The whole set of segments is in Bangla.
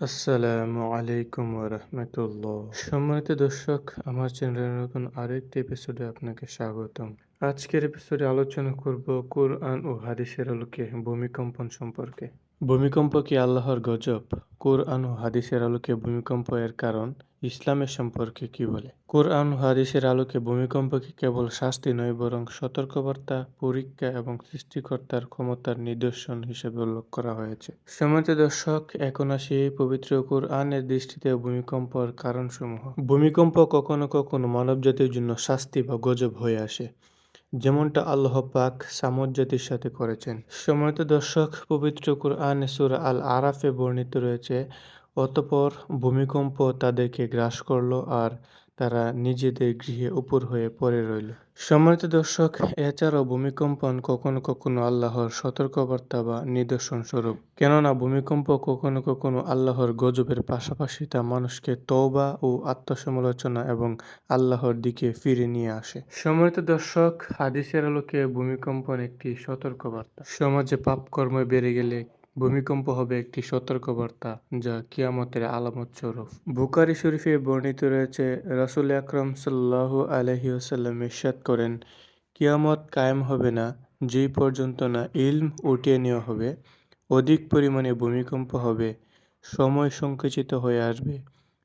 আসসালামু আলাইকুম রহমতুল্লাহ। সম্মানিত দর্শক, আমার চ্যানেলের নতুন আরেকটি এপিসোডে আপনাকে স্বাগতম। আজকের এপিসোডে আলোচনা করব কোরআন ও হাদিসের আলোকে ভূমিকম্পন সম্পর্কে। ভূমিকম্প কি আল্লাহর গজব? কোরআন ও হাদিসের আলোকে ভূমিকম্প এর কারণ? ইসলামের সম্পর্কে কি বলে? কোরআন হাদিসের আলোকে ভূমিকম্পকে কেবল শাস্তি নয়, বরং সতর্কবার্তা, পরীক্ষা এবং সৃষ্টিকর্তার ক্ষমতার নিদর্শন হিসেবে উল্লেখ করা হয়েছে। সমাজ দর্শক, এখন আসি পবিত্র কোরআনের দৃষ্টিতে ভূমিকম্পর কারণসমূহ। ভূমিকম্প কখনো কখনো মানবজাতির জন্য শাস্তি বা গজব হয়ে আসে, যেমনটা আল্লাহ পাক সামুদ জাতির সাথে করেছেন। সময়ত দর্শক, পবিত্র কোরআন সুর আল আরাফে বর্ণিত রয়েছে অতঃপর ভূমিকম্প তাদেরকে গ্রাস করল আর তারা নিজেদের গৃহে উপর হয়ে পড়ে রইল। সম্মানিত দর্শক, এছাড়াও ভূমিকম্পন কখনো কখনো আল্লাহর সতর্কবার্তা বা নিদর্শন স্বরূপ। কেননা ভূমিকম্প কখনো কখনো আল্লাহর গজবের পাশাপাশি তা মানুষকে তওবা ও আত্মসমালোচনা এবং আল্লাহর দিকে ফিরে নিয়ে আসে। সম্মানিত দর্শক, হাদিসের আলোকে ভূমিকম্পন একটি সতর্কবার্তা। সমাজে পাপকর্ম বেড়ে গেলে ভূমিকম্প হবে একটি সতর্কবার্তা যা কিয়ামতের আলামত স্বরূপ। বুকারি শরীফে বর্ণিত রয়েছে, রাসুল আকরম সাল্লাহ আলহি আসাল্লাম ইরশাদ করেন, কিয়ামত কায়েম হবে না, যেই পর্যন্ত না ইলম উঠিয়ে নেওয়া হবে, অধিক পরিমাণে ভূমিকম্প হবে, সময় সংকুচিত হয়ে আসবে,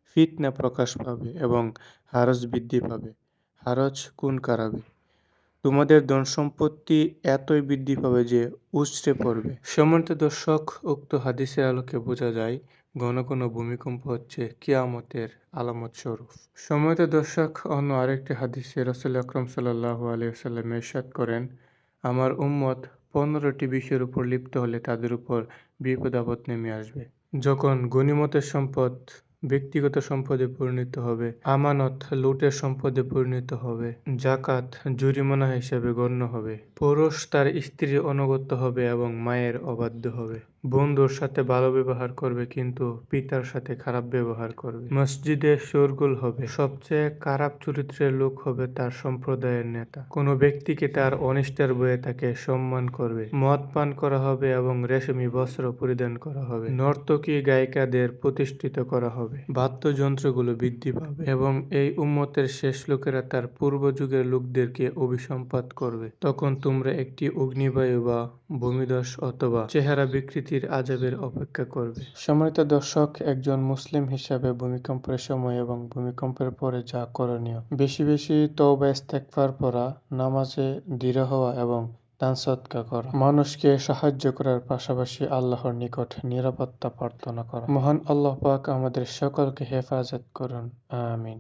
ফিতনা প্রকাশ পাবে এবং হারজ বৃদ্ধি পাবে। হারজ কোন কারাবে তোমাদের ধন সম্পত্তি এতই বৃদ্ধি পাবে যে উছড়ে পড়বে। সম্মানিত দর্শক, উক্ত হাদিসের আলোকে বোঝা যায়, ঘন ঘন ভূমিকম্প হচ্ছে কিয়ামতের আলামত স্বরূপ। সম্মানিত দর্শক, অন্য আরেকটি হাদিসে রসুল আকরম সাল্লাহ আলিয়াল্লাম এরশাদ করেন, আমার উম্মত পনেরোটি বিষয়ের উপর লিপ্ত হলে তাদের উপর বিপদ আপদ নেমে আসবে। যখন গণিমতের সম্পদ ব্যক্তিগত সম্পদে পরিণত হবে, আমানত লুটের সম্পদে পরিণত হবে জাকাত জরিমানা হিসাবে গণ্য হবে, পুরুষ তার স্ত্রীর অনুগত হবে এবং মায়ের অবাধ্য হবে। বন্ধুর সাথে ভালো ব্যবহার করবে, কিন্তু পিতার সাথে খারাপ ব্যবহার করবে। মসজিদে শোরগোল হবে। সবচেয়ে খারাপ চরিত্রের লোক হবে তার সম্প্রদায়ের নেতা। কোনো ব্যক্তিকে তার অনিষ্টের বয়ে তাকে সম্মান করবে। মদ পান করা হবে এবং রেশমি বস্ত্র পরিধান করা হবে। নর্তকী গায়িকাদের প্রতিষ্ঠিত করা হবে। বাদ্যযন্ত্রগুলো বৃদ্ধি পাবে এবং এই উম্মতের শেষ লোকেরা তার পূর্ব যুগের লোকদেরকে অভিসম্পাত করবে। তখন তোমরা একটি অগ্নিবায়ু বা ভূমিধস অথবা চেহারা বিকৃতির আজাবের অপেক্ষা করবে। সম্মানিত দর্শক, একজন মুসলিম হিসাবে ভূমিকম্পের সময় এবং ভূমিকম্পের পরে যা করণীয়। বেশি বেশি তওবা, ইস্তেগফার পড়া, নামাজে দৃঢ় হওয়া এবং দান সৎকা করা। মানুষকে সাহায্য করার পাশাপাশি আল্লাহর নিকট নিরাপত্তা প্রার্থনা করা। মহান আল্লাহ পাক আমাদের সকলকে হেফাজত করুন। আমিন।